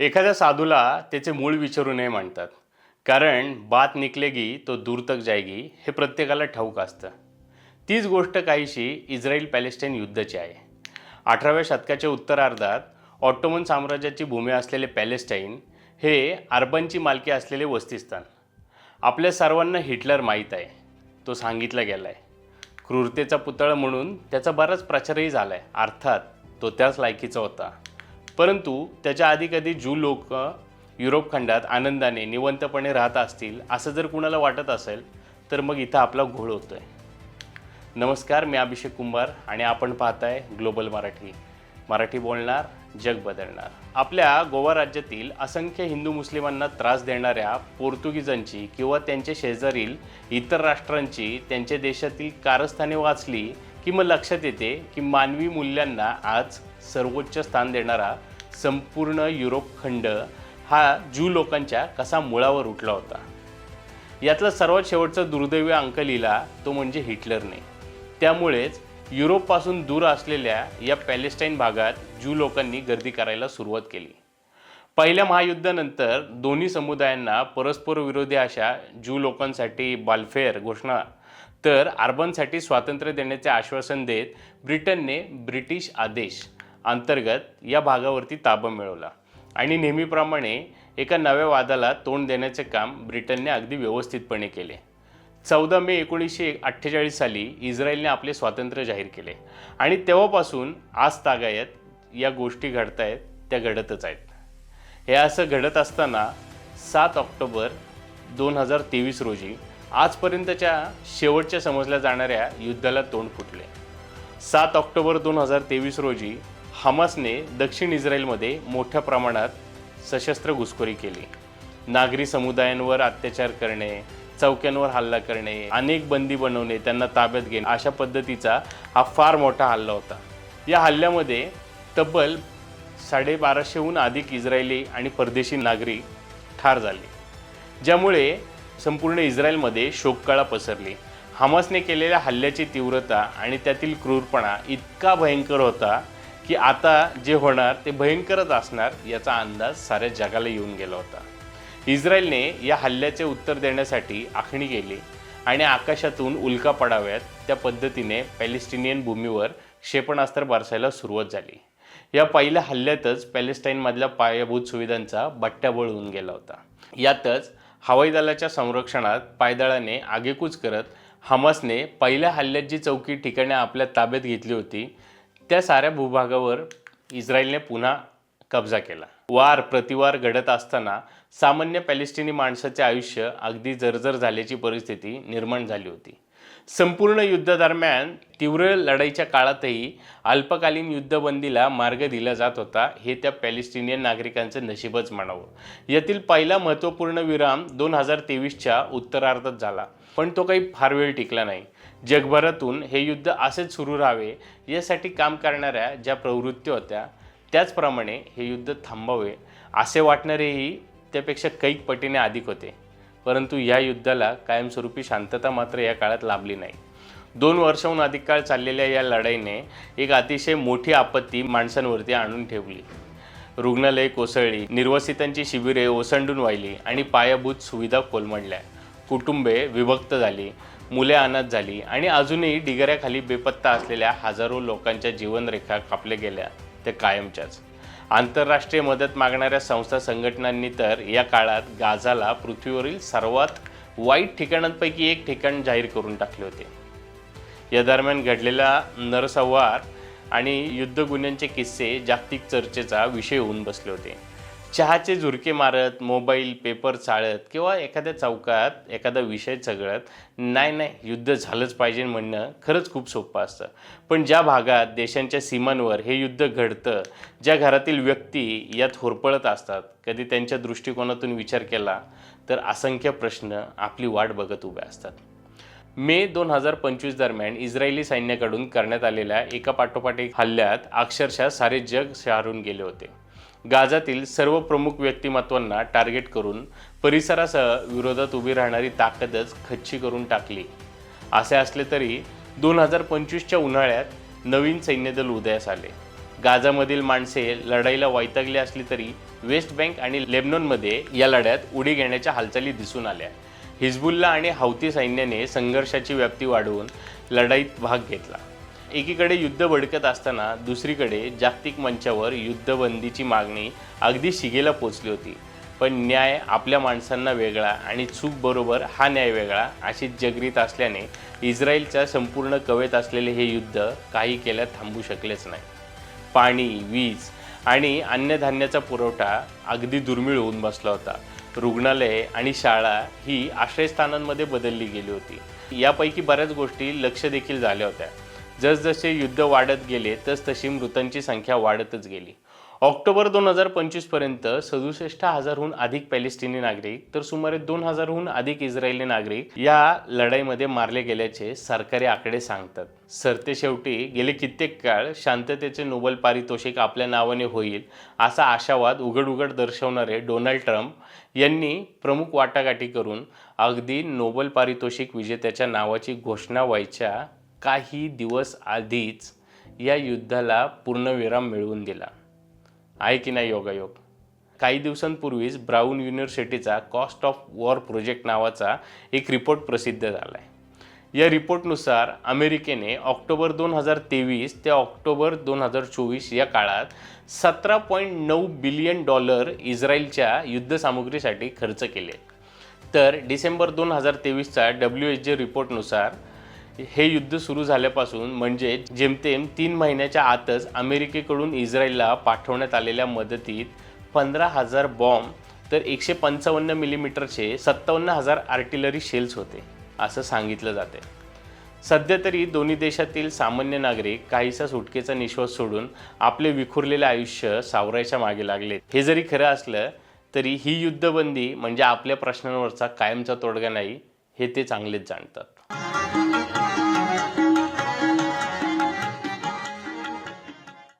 एखाद्या साधूला त्याचे मूळ विचारू नये म्हणतात. कारण बात निकलेगी तो दूर तक जायगी हे प्रत्येकाला ठाऊक असतं. तीच गोष्ट काहीशी इस्रायल पॅलेस्टाईन युद्धाची आहे. अठराव्या शतकाच्या उत्तरार्धात ऑटोमन साम्राज्याची भूमी असलेले पॅलेस्टाईन हे अरबांची मालकी असलेले वस्तिस्थान. आपल्या सर्वांना हिटलर माहीत आहे. तो सांगितला गेला आहे क्रूरतेचा पुतळा म्हणून त्याचा बराच प्रचारही झाला आहे अर्थात तो त्याच लायकीचा होता. परंतु त्याच्या आधी कधी जू लोक युरोप खंडात आनंदाने निवंतपणे राहत असतील असं जर कुणाला वाटत असेल तर मग इथं आपला घोळ होतो आहे नमस्कार मी अभिषेक कुंभार आणि आपण पाहताय ग्लोबल मराठी. मराठी बोलणार जग बदलणार. आपल्या गोवा राज्यातील असंख्य हिंदू मुस्लिमांना त्रास देणाऱ्या पोर्तुगीजांची किंवा त्यांच्या शेजारील इतर राष्ट्रांची त्यांच्या देशातील कारस्थाने वाचली की मग लक्षात येते की मानवी मूल्यांना आज सर्वोच्च स्थान देणारा संपूर्ण युरोप खंड हा ज्यू लोकांच्या कसा मुळावर उठला होता. यातला सर्वात शेवटचा दुर्दैवी अंक लिहिला तो म्हणजे हिटलरने. त्यामुळेच युरोपपासून दूर असलेल्या या पॅलेस्टाईन भागात ज्यू लोकांनी गर्दी करायला सुरुवात केली. पहिल्या महायुद्धानंतर दोन्ही समुदायांना परस्पर विरोधी अशा ज्यू लोकांसाठी बालफेअर घोषणा तर अर्बनसाठी स्वातंत्र्य देण्याचे आश्वासन देत ब्रिटनने ब्रिटिश आदेश अंतर्गत या भागावरती ताबा मिळवला. आणि नेहमीप्रमाणे एका नव्या वादाला तोंड देण्याचे काम ब्रिटनने अगदी व्यवस्थितपणे केले. चौदा मे एकोणीसशे अठ्ठेचाळीस साली इस्रायलने आपले स्वातंत्र्य जाहीर केले. आणि तेव्हापासून आज तागायत या गोष्टी घडतायत त्या घडतच आहेत. हे असं घडत असताना सात ऑक्टोबर दोन हजार तेवीस रोजी आजपर्यंतच्या शेवटच्या समजल्या जाणाऱ्या युद्धाला तोंड फुटले. सात ऑक्टोबर दोन हजार तेवीस रोजी हमासने दक्षिण इस्रायलमध्ये मोठ्या प्रमाणात सशस्त्र घुसखोरी केली. नागरी समुदायांवर अत्याचार करणे चौक्यांवर हल्ला करणे अनेक बंदी बनवणे त्यांना ताब्यात घेणे अशा पद्धतीचा हा फार मोठा हल्ला होता. या हल्ल्यामध्ये तब्बल साडेबाराशेहून अधिक इस्रायली आणि परदेशी नागरिक ठार झाले. ज्यामुळे संपूर्ण इस्रायलमध्ये शोककळा पसरली. हमासने केलेल्या हल्ल्याची तीव्रता आणि त्यातील क्रूरपणा इतका भयंकर होता की आता जे होणार ते भयंकरच असणार याचा अंदाज साऱ्या जगाला येऊन गेला होता. इस्रायलने या हल्ल्याचे उत्तर देण्यासाठी आखणी केली आणि आकाशातून उल्का पडाव्यात त्या पद्धतीने पॅलेस्टिनियन भूमीवर क्षेपणास्त्र बरसायला सुरुवात झाली. या पहिल्या हल्ल्यातच पॅलेस्टाईनमधल्या पायाभूत सुविधांचा बट्ट्याबोळ होऊन गेला होता. यातच हवाई दलाच्या संरक्षणात पायदळाने आगेकूच करत हमासने पहिल्या हल्ल्यात जी चौकी ठिकाणे आपल्या ताब्यात घेतली होती. त्या साऱ्या भूभागावर इस्रायलने पुन्हा कब्जा केला. वार प्रतिवार घडत असताना सामान्य पॅलेस्टिनी माणसाचे आयुष्य अगदी जर्जर झाल्याची परिस्थिती निर्माण झाली होती. संपूर्ण युद्धादरम्यान तीव्र लढाईच्या काळातही अल्पकालीन युद्धबंदीला मार्ग दिला जात होता हे त्या पॅलेस्टिनियन नागरिकांचं नशीबच म्हणावं यातील पहिला महत्त्वपूर्ण विराम दोन हजार तेवीसच्या उत्तरार्धात झाला. पण तो काही फार वेळ टिकला नाही. जगभरातून हे युद्ध असेच सुरू राहावे यासाठी काम करणाऱ्या ज्या प्रवृत्ती होत्या त्याचप्रमाणे हे युद्ध थांबावे असे वाटणारेही त्यापेक्षा कैक पटीने अधिक होते. परंतु या युद्धाला कायमस्वरूपी शांतता मात्र या काळात लाभली नाही. दोन वर्षाहून अधिक काळ चाललेल्या या लढाईने एक अतिशय मोठी आपत्ती माणसांवरती आणून ठेवली. रुग्णालये कोसळली निर्वसितांची शिबिरे ओसंडून वाहिली आणि पायाभूत सुविधा कोलमडल्या. कुटुंबे विभक्त झाली मुले अनाथ झाली आणि अजूनही ढिगाऱ्याखाली बेपत्ता असलेल्या हजारो लोकांच्या जीवनरेखा कापल्या गेल्या त्या कायमच्याच. आंतरराष्ट्रीय मदत मागणाऱ्या संस्था संघटनांनी तर या काळात गाझाला पृथ्वीवरील सर्वात वाईट ठिकाणांपैकी एक ठिकाण जाहीर करून टाकले होते. या दरम्यान घडलेला नरसंहार आणि युद्धगुन्ह्यांचे किस्से जागतिक चर्चेचा विषय होऊन बसले होते. चहाचे झुरके मारत मोबाईल पेपर चाळत किंवा एखाद्या चौकात एखादा विषय चगळत नाही नाही युद्ध झालंच पाहिजे म्हणणं खरंच खूप सोपं असतं. पण ज्या भागात देशांच्या सीमांवर हे युद्ध घडतं ज्या घरातील व्यक्ती यात होरपळत असतात कधी त्यांच्या दृष्टिकोनातून विचार केला तर असंख्य प्रश्न आपली वाट बघत उभे असतात. मे दोन हजार पंचवीस दरम्यान इस्रायली सैन्याकडून करण्यात आलेल्या एका पाठोपाठ हल्ल्यात अक्षरशः सारे जग शहारून गेले होते. गाजातील सर्व प्रमुख व्यक्तिमत्वांना टार्गेट करून परिसरासह विरोधात उभी राहणारी ताकदच खच्ची करून टाकली. असे असले तरी दोन हजार पंचवीसच्या उन्हाळ्यात नवीन सैन्यदल उदयास आले. गाजामधील माणसे लढाईला वैतागली असली तरी वेस्ट बँक आणि लेबनॉनमध्ये या लढ्यात उडी घेण्याच्या हालचाली दिसून आल्या. हिजबुल्ला आणि हौती सैन्याने संघर्षाची व्याप्ती वाढवून लढाईत भाग घेतला. एकीकडे युद्ध भडकत असताना दुसरीकडे जागतिक मंचावर युद्धबंदीची मागणी अगदी शिगेला पोचली होती. पण न्याय आपल्या माणसांना वेगळा आणि चूक बरोबर हा न्याय वेगळा अशी जगरीत असल्याने इस्रायलच्या संपूर्ण कवेत असलेले हे युद्ध काही केल्या थांबू शकलेच नाही. पाणी वीज आणि अन्नधान्याचा पुरवठा अगदी दुर्मिळ होऊन बसला होता. रुग्णालये आणि शाळा ही आश्रयस्थानांमध्ये बदलली गेली होती. यापैकी बऱ्याच गोष्टी लक्ष देखील झाल्या होत्या. जसजसे युद्ध वाढत गेले तस तशी मृतांची संख्या वाढतच गेली. ऑक्टोबर दोन हजार पंचवीसपर्यंत सदुसष्ट हजारहून अधिक पॅलेस्टिनी नागरिक तर सुमारे दोन हजारहून अधिक इस्रायली नागरिक या लढाईमध्ये मारले गेल्याचे सरकारी आकडे सांगतात. सरते शेवटी गेले कित्येक काळ शांततेचे नोबल पारितोषिक आपल्या नावाने होईल असा आशावाद उघड उघड दर्शवणारे डोनाल्ड ट्रम्प यांनी प्रमुख वाटाघाटी करून अगदी नोबल पारितोषिक विजेत्याच्या नावाची घोषणा व्हायच्या काही दिवस आधीच या युद्धाला पूर्णविराम मिळवून दिला. आहे की नाही योगायोग? काही दिवसांपूर्वीच ब्राऊन युनिव्हर्सिटीचा कॉस्ट ऑफ वॉर प्रोजेक्ट नावाचा एक रिपोर्ट प्रसिद्ध झाला आहे या रिपोर्टनुसार अमेरिकेने ऑक्टोबर दोन हजार तेवीस ते ऑक्टोबर दोन हजार चोवीस या काळात सतरा पॉईंट नऊ बिलियन डॉलर इस्रायलच्या युद्धसामुग्रीसाठी खर्च केले. तर डिसेंबर दोन हजार तेवीसचा डब्ल्यू एच जे रिपोर्टनुसार हे युद्ध सुरू झाल्यापासून म्हणजे जेमतेम तीन महिन्याच्या आतच अमेरिकेकडून इस्रायलला पाठवण्यात आलेल्या मदतीत पंधरा हजार बॉम्ब तर एकशे पंचावन्न मिलीमीटरचे सत्तावन्न हजार आर्टिलरी शेल्स होते असं सांगितलं जाते. सध्या तरी दोन्ही देशातील सामान्य नागरिक काहीसा सुटकेचा निश्वास सोडून आपले विखुरलेले आयुष्य सावरायच्या मागे लागले हे जरी खरं असलं तरी ही युद्धबंदी म्हणजे आपल्या प्रश्नांवरचा कायमचा तोडगा नाही हे ते चांगलेच जाणतात.